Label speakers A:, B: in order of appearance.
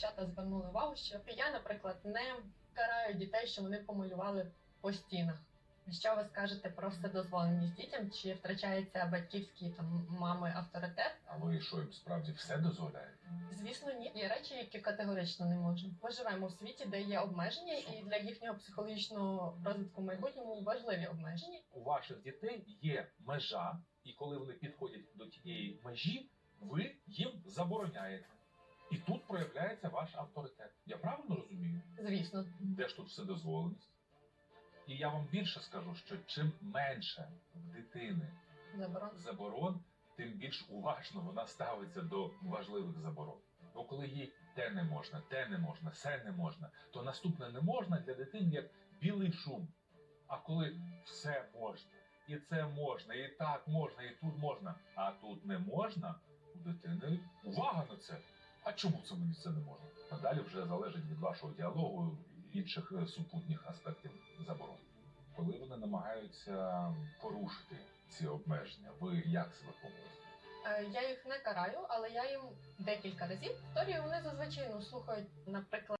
A: дівчата звернули увагу, що я, наприклад, не караю дітей, що вони помалювали по стінах. Що ви скажете про вседозволеність дітям? Чи втрачається батьківський там мами авторитет?
B: А ви що їм справді все дозволяєте?
A: Звісно, ні. Є речі, які категорично не можна. Ми живемо в світі, де є обмеження, і для їхнього психологічного розвитку в майбутньому важливі обмеження.
B: У ваших дітей є межа, і коли вони підходять до тієї межі, ви їм забороняєте. І тут проявляється ваш авторитет. Я правильно розумію?
A: Звісно,
B: Де ж тут вседозволеність? І я вам більше скажу, що чим менше в дитини
A: заборон.
B: заборон, тим більш уважно вона ставиться до важливих заборон. Бо коли їй те не можна, те не можна, все не можна, то наступне не можна для дитини як білий шум. А коли все можна, і це можна, і так можна, і тут можна, а тут не можна, у дитини увага на це. А чому це мені це не можна? А далі вже залежить від вашого діалогу і інших е, супутніх аспектів заборон. Коли вони намагаються порушити ці обмеження, ви як себе поводите?
A: Е, Я їх не караю, але я їм декілька разів повторюю. Вони зазвичай ну, слухають, наприклад.